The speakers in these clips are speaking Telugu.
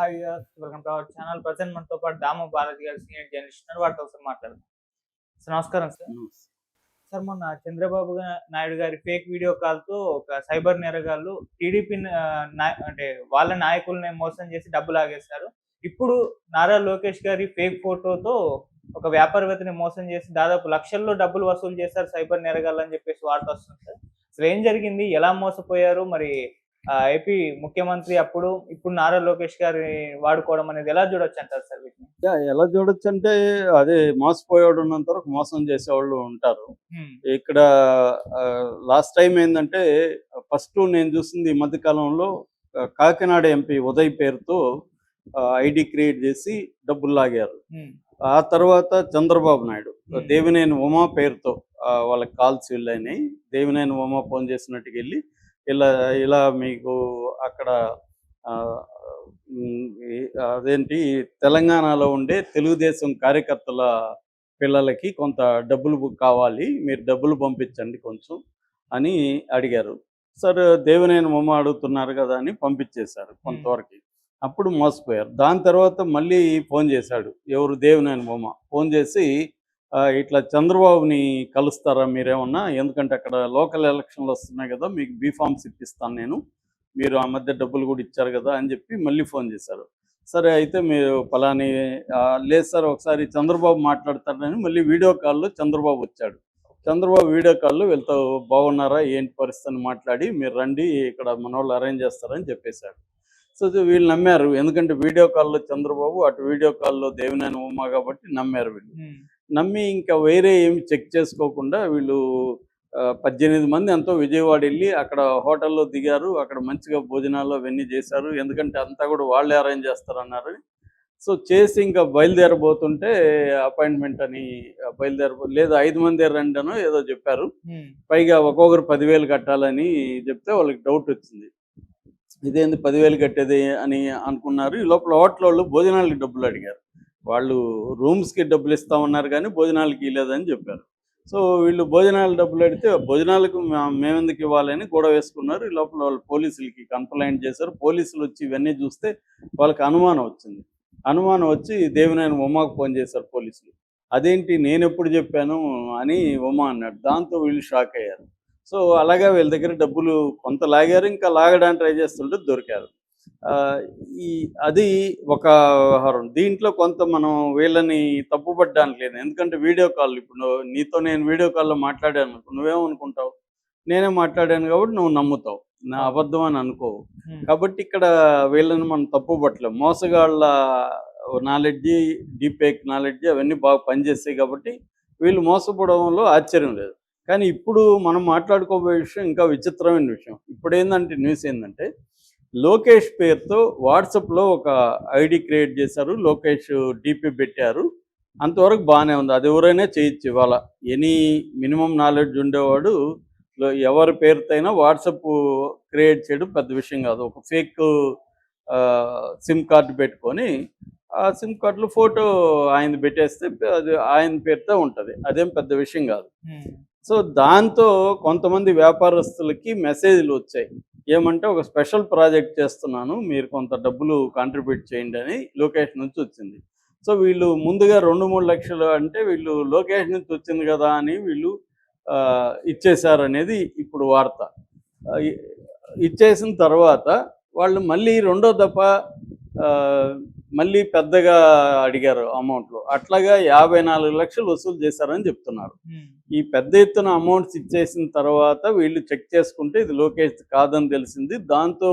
Hi welcome to our channel. Present మనతో పాటు దాము భారతి గారు సీనియర్ జర్నలిస్ట్ ఉన్నారు. వాటితో ఒకసారి మాట్లాడదాం. సార్ నమస్కారం సార్. సార్ మొన్న చంద్రబాబు నాయుడు గారి ఫేక్ వీడియో కాల్తో ఒక సైబర్ నేరగాళ్ళు టీడీపీ అంటే వాళ్ళ నాయకుల్ని మోసం చేసి డబ్బులు లాగేశారు ఇప్పుడు నారా లోకేష్ గారి ఫేక్ ఫోటోతో ఒక వ్యాపారవేత్తని మోసం చేసి దాదాపు లక్షల్లో డబ్బులు వసూలు చేశారు సైబర్ నేరగాళ్ళు అని చెప్పేసి వార్త వస్తుంది సార్. అసలు ఏం జరిగింది? ఎలా మోసపోయారు? మరి ఏపీ ముఖ్యమంత్రి అప్పుడు ఇప్పుడు నారా లోకేష్ గారి వాడుకోవడం అనేది ఎలా చూడొచ్చు అంటారు సార్ వీటిని ఎలా చూడొచ్చు అంటే అదే మోసపోయేవాడు ఉన్నంత వరకు మోసం చేసేవాళ్ళు ఉంటారు. ఇక్కడ లాస్ట్ టైం ఏంటంటే ఫస్ట్ నేను చూసింది ఈ మధ్య కాలంలో కాకినాడ ఎంపీ ఉదయ్ పేరుతో ఐడి క్రియేట్ చేసి డబ్బులు లాగారు. ఆ తర్వాత చంద్రబాబు నాయుడు. దేవినేని ఉమా పేరుతో వాళ్ళకి కాల్స్ వెళ్ళినాయి దేవినేని ఉమా ఫోన్ చేసినట్టుగా వెళ్ళి ఇలా ఇలా మీకు అక్కడ అదేంటి తెలంగాణలో ఉండే తెలుగుదేశం కార్యకర్తల పిల్లలకి కొంత డబ్బులు కావాలి మీరు డబ్బులు పంపించండి కొంచెం అని అడిగారు. సార్ దేవినేని ఉమ అడుగుతున్నారు కదా అని పంపించేశారు కొంతవరకు. అప్పుడు మోసపోయారు. దాని తర్వాత మళ్ళీ ఫోన్ చేశాడు. ఎవరు? దేవినేని బొమ్మ ఫోన్ చేసి "ఆ, ఇట్లా చంద్రబాబుని కలుస్తారా మీరేమన్నా? ఎందుకంటే అక్కడ లోకల్ ఎలక్షన్లు వస్తున్నాయి కదా మీకు బీఫామ్స్ ఇప్పిస్తాను నేను. మీరు ఆ మధ్య డబ్బులు కూడా ఇచ్చారు కదా అని చెప్పి మళ్ళీ ఫోన్ చేశారు. సరే అయితే మీరు పలాని లేదు సార్ ఒకసారి చంద్రబాబు మాట్లాడతారని మళ్ళీ వీడియో కాల్లో చంద్రబాబు వచ్చాడు. చంద్రబాబు వీడియో కాల్లో వెళ్తా బాగున్నారా ఏంటి పరిస్థితిని మాట్లాడి మీరు రండి ఇక్కడ మన వాళ్ళు అరేంజ్ చేస్తారని చెప్పేశాడు. సో వీళ్ళు నమ్మారు. ఎందుకంటే వీడియో కాల్లో చంద్రబాబు అటు వీడియో కాల్లో దేవినేని ఉమా కాబట్టి నమ్మారు వీళ్ళు. నమ్మి ఇంకా వేరే ఏమి చెక్ చేసుకోకుండా వీళ్ళు పద్దెనిమిది మంది ఎంతో విజయవాడ వెళ్ళి అక్కడ హోటల్లో దిగారు. అక్కడ మంచిగా భోజనాలు అవన్నీ చేశారు. ఎందుకంటే అంతా కూడా వాళ్ళే అరేంజ్ చేస్తారన్నారు. సో చేసి ఇంకా బయలుదేరబోతుంటే అపాయింట్మెంట్ అని బయలుదేరబో లేదు ఐదు మంది రండి అనో ఏదో చెప్పారు. పైగా ఒక్కొక్కరు పదివేలు కట్టాలని చెప్తే వాళ్ళకి డౌట్ వచ్చింది. ఇదేంది పదివేలు కట్టేది అని అనుకున్నారు. ఈ లోపల హోటల్ వాళ్ళు భోజనాలకి డబ్బులు అడిగారు. వాళ్ళు రూమ్స్కి డబ్బులు ఇస్తామన్నారు కానీ భోజనాలకి ఇవ్వలేదని చెప్పారు. సో వీళ్ళు భోజనాలు డబ్బులు అడిగితే భోజనాలకు మేమెందుకు ఇవ్వాలని గొడవ వేసుకున్నారు. ఈ లోపల వాళ్ళు పోలీసులకి కంప్లైంట్ చేశారు. పోలీసులు వచ్చి ఇవన్నీ చూస్తే వాళ్ళకి అనుమానం వచ్చింది. అనుమానం వచ్చి దేవినాయన ఉమాకు ఫోన్ చేశారు పోలీసులు. అదేంటి నేను ఎప్పుడు చెప్పాను అని ఉమా అన్నాడు. దాంతో వీళ్ళు షాక్ అయ్యారు. సో అలాగే వీళ్ళ దగ్గర డబ్బులు కొంత లాగారు. ఇంకా లాగడానికి ట్రై చేస్తుంటే దొరికారు. ఈ అది ఒక వ్యవహారం. దీంట్లో కొంత మనం వీళ్ళని తప్పుపడ్డానికి లేదు. ఎందుకంటే వీడియో కాల్ ఇప్పుడు నీతో నేను వీడియో కాల్లో మాట్లాడాను అనుకో, నువ్వేమనుకుంటావు? నేనే మాట్లాడాను కాబట్టి నువ్వు నమ్ముతావు. నా అబద్ధం అని అనుకోవు. హ్మ్. కాబట్టి ఇక్కడ వీళ్ళని మనం తప్పు పట్టలేం మోసగాళ్ళ నాలెడ్జి డీపేక్ నాలెడ్జి అవన్నీ బాగా పనిచేస్తాయి కాబట్టి వీళ్ళు మోసపోవడంలో ఆశ్చర్యం లేదు. కానీ ఇప్పుడు మనం మాట్లాడుకోబోయే విషయం ఇంకా విచిత్రమైన విషయం. ఇప్పుడు ఏంటంటే న్యూస్ ఏంటంటే లోకేష్ పేరుతో వాట్సాప్లో ఒక ఐడి క్రియేట్ చేశారు. లోకేష్ డిపి పెట్టారు. అంతవరకు బాగానే ఉంది. అది ఎవరైనా చేయొచ్చు. ఇవాళ ఎనీ మినిమం నాలెడ్జ్ ఉండేవాడు ఎవరి పేరుతో అయినా వాట్సాప్ క్రియేట్ చేయడం పెద్ద విషయం కాదు. ఒక ఫేక్ సిమ్ కార్డు పెట్టుకొని ఆ సిమ్ కార్డులో ఫోటో ఆయన పెట్టేస్తే అది ఆయన పేరుతో ఉంటుంది. అదేం పెద్ద విషయం కాదు. సో దాంతో కొంతమంది వ్యాపారస్తులకి మెసేజ్లు వచ్చాయి. ఏమంటే ఒక స్పెషల్ ప్రాజెక్ట్ చేస్తున్నాను మీరు కొంత డబ్బులు కాంట్రిబ్యూట్ చేయండి అని లోకేష్ నుంచి వచ్చింది. సో వీళ్ళు ముందుగా రెండు మూడు లక్షలు అంటే వీళ్ళు లోకేష్ నుంచి వచ్చింది కదా అని వీళ్ళు ఆ, ఇచ్చేశారు అనేది ఇప్పుడు వార్త. ఇచ్చేసిన తర్వాత వాళ్ళు మళ్ళీ రెండో దఫా మళ్ళీ పెద్దగా అడిగారు అమౌంట్లు. అట్లాగా యాభై నాలుగు లక్షలు వసూలు చేశారని చెప్తున్నారు. ఈ పెద్ద ఎత్తున అమౌంట్స్ ఇచ్చేసిన తర్వాత వీళ్ళు చెక్ చేసుకుంటే ఇది లోకేష్ కాదని తెలిసింది. దాంతో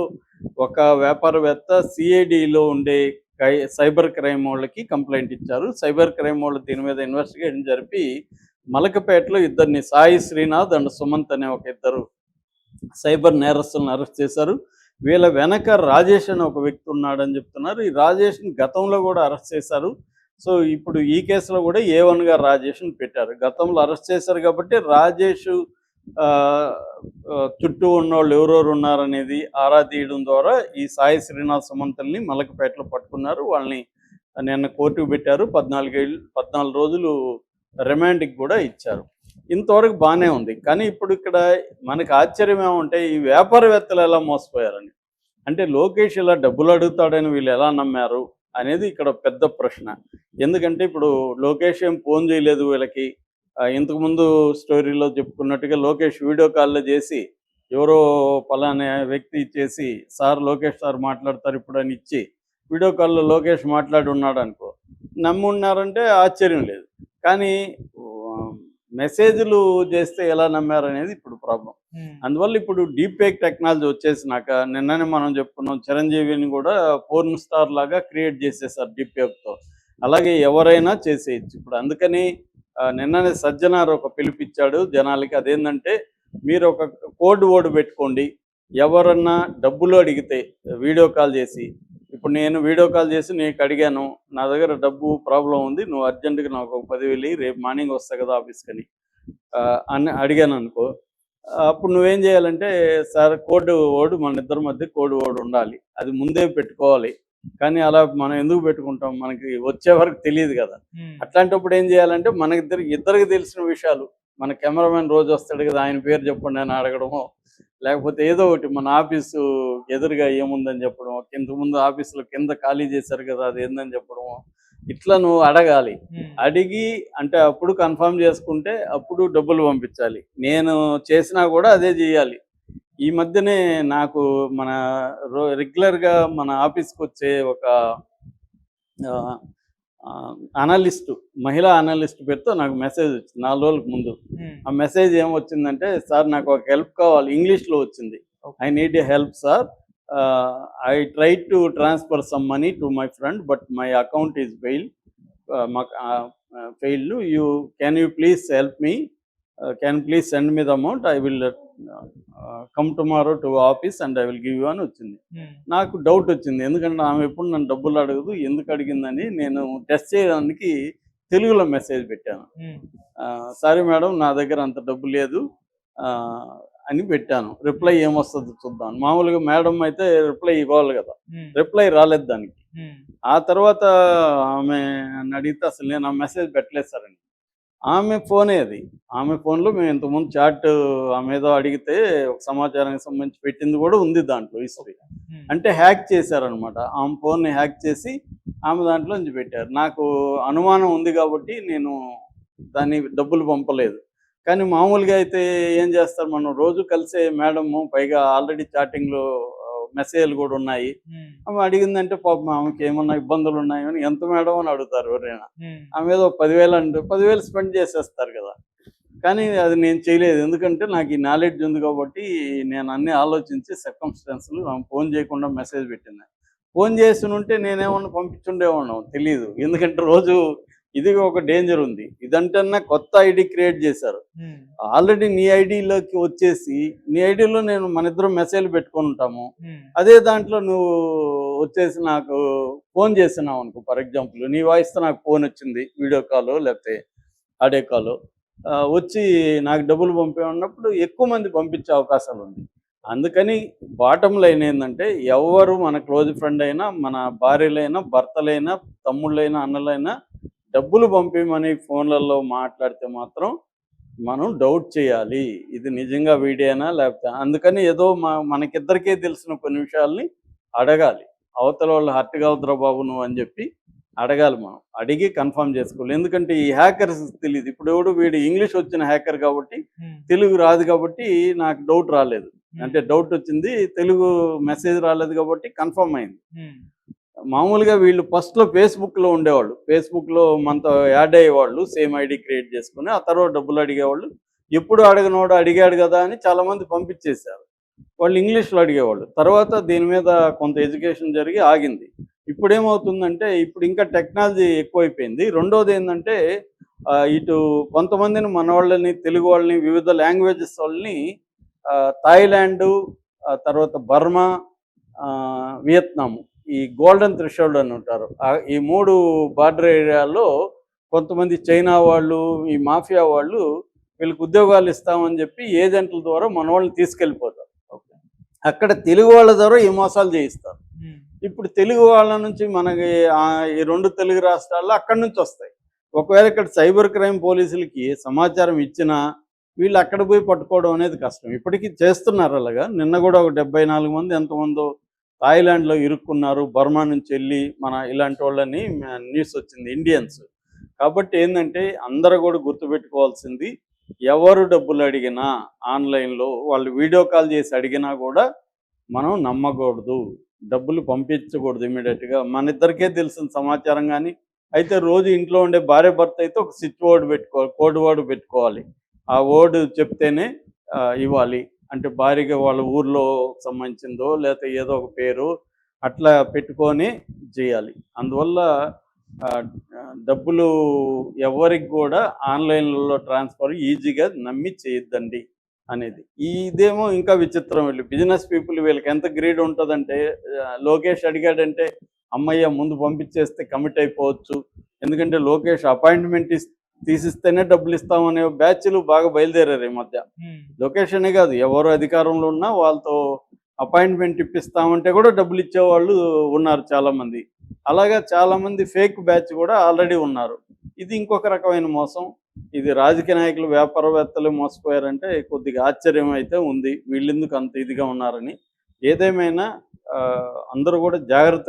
ఒక వ్యాపారవేత్త సిఐడిలో ఉండే సైబర్ క్రైమ్ వాళ్ళకి కంప్లైంట్ ఇచ్చారు. సైబర్ క్రైమ్ వాళ్ళు దీని మీద ఇన్వెస్టిగేషన్ జరిపి మలకపేటలో ఇద్దరిని సాయి శ్రీనాథ్ అండ్ సుమంత్ అనే ఒక ఇద్దరు సైబర్ నేరస్తులను అరెస్ట్ చేశారు. వీళ్ళ వెనక రాజేష్ అని ఒక వ్యక్తి ఉన్నాడని చెప్తున్నారు. ఈ రాజేష్ని గతంలో కూడా అరెస్ట్ చేశారు. సో ఇప్పుడు ఈ కేసులో కూడా ఏ వన్గా రాజేష్ని పెట్టారు. గతంలో అరెస్ట్ చేశారు కాబట్టి రాజేష్ ఆ, చుట్టూ ఉన్న వాళ్ళు ఎవరెవరు ఉన్నారనేది ఆరా తీయడం ద్వారా ఈ సాయి శ్రీనాథ్ సుమంతుల్ని మలకపేటలో పట్టుకున్నారు. వాళ్ళని నిన్న కోర్టుకు పెట్టారు. పద్నాలుగేళ్ళు పద్నాలుగు రోజులు రిమాండ్కి కూడా ఇచ్చారు. ఇంతవరకు బాగానే ఉంది. కానీ ఇప్పుడు ఇక్కడ మనకి ఆశ్చర్యం ఏమంటే ఈ వ్యాపారవేత్తలు ఎలా మోసపోయారని అంటే లోకేష్ ఇలా డబ్బులు అడుగుతాడని వీళ్ళు ఎలా నమ్మారు అనేది ఇక్కడ పెద్ద ప్రశ్న. ఎందుకంటే ఇప్పుడు లోకేష్ ఏం ఫోన్ చేయలేదు వీళ్ళకి. ఇంతకుముందు స్టోరీలో చెప్పుకున్నట్టుగా లోకేష్ వీడియో కాల్లో చేసి ఎవరో పలానా వ్యక్తి ఇచ్చేసి సార్ లోకేష్ సార్ మాట్లాడతారు ఇప్పుడు అని ఇచ్చి వీడియో కాల్లో లోకేష్ మాట్లాడి ఉన్నాడు అనుకో నమ్మున్నారంటే ఆశ్చర్యం లేదు. కానీ మెసేజ్లు చేస్తే ఎలా నమ్మారు అనేది ఇప్పుడు ప్రాబ్లం. అందువల్ల ఇప్పుడు డీప్ ఫేక్ టెక్నాలజీ వచ్చేసినాక నిన్ననే మనం చెప్పుకున్నాం చిరంజీవిని కూడా పోర్న్ స్టార్ లాగా క్రియేట్ చేసేసారు డీప్ ఫేక్తో. అలాగే ఎవరైనా చేసేయచ్చు. ఇప్పుడు అందుకని నిన్ననే సజ్జనార్ ఒక పిలిపిచ్చాడు జనాలకి అదేంటంటే మీరు ఒక కోడ్ వర్డ్ పెట్టుకోండి ఎవరన్నా డబ్బులు అడిగితే వీడియో కాల్ చేసి ఇప్పుడు నేను వీడియో కాల్ చేసి నీకు అడిగాను నా దగ్గర డబ్బు ప్రాబ్లం ఉంది నువ్వు అర్జెంటుగా నాకు ఒక పదివేలు రేపు మార్నింగ్ వస్తా కదా ఆఫీస్కి అని అని అడిగాను అనుకో. అప్పుడు నువ్వేం చేయాలంటే సార్ కోడ్ ఓడు మన ఇద్దరి మధ్య కోడ్ ఓడు ఉండాలి అది ముందే పెట్టుకోవాలి. కానీ అలా మనం ఎందుకు పెట్టుకుంటాం? మనకి వచ్చే వరకు తెలియదు కదా. అట్లాంటప్పుడు ఏం చేయాలంటే మన ఇద్దరు ఇద్దరికి తెలిసిన విషయాలు. మన కెమెరామెన్ రోజు వస్తాడు కదా ఆయన పేరు చెప్పండి అని అడగడము. లేకపోతే ఏదో ఒకటి మన ఆఫీసు ఎదురుగా ఏముందని చెప్పడం ఇంతకు ముందు ఆఫీసులో కింద ఖాళీ చేశారు కదా అది ఏందని చెప్పడము ఇట్లా నువ్వు అడగాలి. అడిగి అంటే అప్పుడు కన్ఫర్మ్ చేసుకుంటే అప్పుడు డబ్బులు పంపించాలి. నేను చేసినా కూడా అదే చేయాలి. ఈ మధ్యనే నాకు మన రో రెగ్యులర్గా మన ఆఫీస్కి వచ్చే ఒక అనలిస్ట్ మహిళా అనలిస్ట్ పేరుతో నాకు మెసేజ్ వచ్చింది. నాలుగు రోజులకు ముందు. ఉమ్, ఆ మెసేజ్ ఏమొచ్చిందంటే సార్ నాకు ఒక హెల్ప్ కావాలి. ఇంగ్లీష్లో వచ్చింది. I need a help sir I try to transfer some money to my friend but my account is fail failed you can you please help me can please send me the amount I will come tomorrow to office and I will give you అని వచ్చింది. ఉమ్, నాకు డౌట్ వచ్చింది. ఎందుకంటే ఆమె ఎప్పుడు నన్ను డబ్బులు అడగదు ఎందుకు అడిగిందని నేను టెస్ట్ చేయడానికి తెలుగులో మెసేజ్ పెట్టాను. సారీ మేడం నా దగ్గర అంత డబ్బు లేదు అని పెట్టాను. రిప్లై ఏమొస్తుందో చూద్దాం. మామూలుగా మేడం అయితే రిప్లై ఇవ్వాలి కదా. రిప్లై రాలేదు దానికి. ఆ తర్వాత ఆమె అడిగితే అసలు నేను ఆ మెసేజ్ పెట్టలేదు సార్ అని. ఆమె ఫోనే అది. ఆమె ఫోన్లో మేము ఇంతకుముందు చాట్ ఆమె ఏదో అడిగితే ఒక సమాచారానికి సంబంధించి పెట్టింది కూడా ఉంది దాంట్లో హిస్టరీ. అంటే హ్యాక్ చేశారనమాట ఆమె ఫోన్ని హ్యాక్ చేసి ఆమె దాంట్లో నుంచి పెట్టారు. నాకు అనుమానం ఉంది కాబట్టి నేను దాన్ని డబ్బులు పంపలేదు. కానీ మామూలుగా అయితే ఏం చేస్తారు? మనం రోజు కలిసే మేడము పైగా ఆల్రెడీ చాటింగ్లో మెసేజ్లు కూడా ఉన్నాయి. ఆమె అడిగిందంటే పాపం ఆమెకి ఏమన్నా ఇబ్బందులు ఉన్నాయని ఎంత మేడం? అని అడుగుతారు ఎవరైనా. ఆమె ఏదో పదివేలు అంటే పదివేలు స్పెండ్ చేసేస్తారు కదా. కానీ అది నేను చేయలేదు. ఎందుకంటే నాకు ఈ నాలెడ్జ్ ఉంది కాబట్టి నేను అన్ని ఆలోచించి సర్కమ్స్టాన్స్లు ఆమె ఫోన్ చేయకుండా మెసేజ్ పెట్టింది. ఫోన్ చేసి ఉంటే నేనేమన్నా పంపించుండేవాడినాం? తెలియదు. ఎందుకంటే రోజు ఇది ఒక డేంజర్ ఉంది. ఇదంటన్నా కొత్త ఐడి క్రియేట్ చేశారు. ఆల్రెడీ నీ ఐడిలోకి వచ్చేసి నీ ఐడిలో నేను మన ఇద్దరం మెసేజ్ పెట్టుకొని ఉంటాము. అదే దాంట్లో నువ్వు వచ్చేసి నాకు ఫోన్ చేసినావు అనుకో. ఫర్ ఎగ్జాంపుల్ నీ వాయిస్తో నాకు ఫోన్ వచ్చింది వీడియో కాల్ లేకపోతే ఆడియో కాల్. వచ్చి నాకు డబ్బులు పంపేమన్నప్పుడు ఎక్కువ మంది పంపించే అవకాశాలు ఉంది. అందుకని బాటం లైన్ ఏంటంటే ఎవరు మన క్లోజ్ ఫ్రెండ్ అయినా మన భార్యలైనా భర్తలైనా తమ్ముళ్ళైనా అన్నలైనా డబ్బులు పంపించమని ఫోన్లలో మాట్లాడితే మాత్రం మనం డౌట్ చేయాలి. ఇది నిజంగా వీడియోనా లేకపోతే అందుకని ఏదో మా మనకిద్దరికే తెలిసిన కొన్ని విషయాల్ని అడగాలి. అవతల వాళ్ళు హర్ట్ కావద్దురా బాబు నువ్వు అని చెప్పి అడగాలి మనం. అడిగి కన్ఫర్మ్ చేసుకోవాలి. ఎందుకంటే ఈ హ్యాకర్స్ తెలియదు ఇప్పుడు ఎవడు వీడు ఇంగ్లీష్ వచ్చిన హ్యాకర్ కాబట్టి తెలుగు రాదు కాబట్టి నాకు డౌట్ రాలేదు. అంటే డౌట్ వచ్చింది తెలుగు మెసేజ్ రాలేదు కాబట్టి కన్ఫర్మ్ అయింది. మామూలుగా వీళ్ళు ఫస్ట్లో ఫేస్బుక్లో ఉండేవాళ్ళు. ఫేస్బుక్లో మనతో యాడ్ అయ్యేవాళ్ళు సేమ్ ఐడి క్రియేట్ చేసుకుని ఆ తర్వాత డబ్బులు అడిగేవాళ్ళు. ఎప్పుడు అడగనోడు అడిగాడు కదా అని చాలామంది పంపించేశారు. వాళ్ళు ఇంగ్లీష్లో అడిగేవాళ్ళు. తర్వాత దీని మీద కొంత ఎడ్యుకేషన్ జరిగి ఆగింది. ఇప్పుడు ఏమవుతుందంటే ఇప్పుడు ఇంకా టెక్నాలజీ ఎక్కువైపోయింది. రెండోది ఏంటంటే ఇటు కొంతమందిని మన వాళ్ళని తెలుగు వాళ్ళని వివిధ లాంగ్వేజెస్ వాళ్ళని థాయిలాండు తర్వాత బర్మా ఆ, వియత్నాము. ఈ గోల్డెన్ థ్రెషోల్డ్ అని ఉంటారు. ఈ మూడు బార్డర్ ఏరియాల్లో కొంతమంది చైనా వాళ్ళు ఈ మాఫియా వాళ్ళు వీళ్ళకి ఉద్యోగాలు ఇస్తామని చెప్పి ఏజెంట్ల ద్వారా మన వాళ్ళని తీసుకెళ్ళిపోతారు అక్కడ తెలుగు వాళ్ళ ద్వారా ఈ మోసాలు చేయిస్తారు. ఇప్పుడు తెలుగు వాళ్ళ నుంచి మనకి ఆ, ఈ రెండు తెలుగు రాష్ట్రాల్లో అక్కడి నుంచి వస్తాయి. ఒకవేళ ఇక్కడ సైబర్ క్రైమ్ పోలీసులకి సమాచారం ఇచ్చినా వీళ్ళు అక్కడ పోయి పట్టుకోవడం అనేది కష్టం. ఇప్పటికీ చేస్తున్నారు అలాగా. నిన్న కూడా ఒక డెబ్బై నాలుగు మంది ఎంతమందో థాయిలాండ్లో ఇరుక్కున్నారు. బర్మా నుంచి వెళ్ళి మన ఇలాంటి వాళ్ళని న్యూస్ వచ్చింది. ఇండియన్స్. కాబట్టి ఏంటంటే అందరూ కూడా గుర్తుపెట్టుకోవాల్సింది ఎవరు డబ్బులు అడిగినా ఆన్లైన్లో వాళ్ళు వీడియో కాల్ చేసి అడిగినా కూడా మనం నమ్మకూడదు. డబ్బులు పంపించకూడదు ఇమీడియట్గా మన ఇద్దరికే తెలిసిన సమాచారం కానీ అయితే రోజు ఇంట్లో ఉండే భార్య భర్త అయితే ఒక స్విచ్ బోర్డు పెట్టుకోవాలి కోడ్ వర్డ్ పెట్టుకోవాలి. ఆ వర్డ్ చెప్తేనే ఇవ్వాలి. అంటే భారీగా వాళ్ళ ఊర్లో సంబంధించిందో లేకపోతే ఏదో ఒక పేరు అట్లా పెట్టుకొని చేయాలి. అందువల్ల డబ్బులు ఎవరికి కూడా ఆన్లైన్లో ట్రాన్స్ఫర్ ఈజీగా నమ్మి చేయొద్దండి అనేది. ఇదేమో ఇంకా విచిత్రం వీళ్ళు బిజినెస్ పీపుల్ వీళ్ళకి ఎంత గ్రీడ్ ఉంటుందంటే లోకేష్ అడిగాడంటే అమ్మయ్య ముందు పంపించేస్తే కమిట్ అయిపోవచ్చు. ఎందుకంటే లోకేష్ అపాయింట్మెంట్ ఇస్తే తీసిస్తేనే డబ్బులు ఇస్తామనే బ్యాచ్లు బాగా బయలుదేరారు ఈ మధ్య. ఉమ్, లోకేష్ అనే కాదు ఎవరు అధికారంలో ఉన్నా వాళ్ళతో అపాయింట్మెంట్ ఇప్పిస్తామంటే కూడా డబ్బులు ఇచ్చేవాళ్ళు ఉన్నారు చాలా మంది అలాగా చాలా మంది ఫేక్ బ్యాచ్ కూడా ఆల్రెడీ ఉన్నారు. ఇది ఇంకొక రకమైన మోసం. ఇది రాజకీయ నాయకులు వ్యాపారవేత్తలు మోసపోయారంటే కొద్దిగా ఆశ్చర్యం అయితే ఉంది. వీళ్ళెందుకు అంత ఇదిగా ఉన్నారని. ఏదేమైనా అందరూ కూడా జాగ్రత్త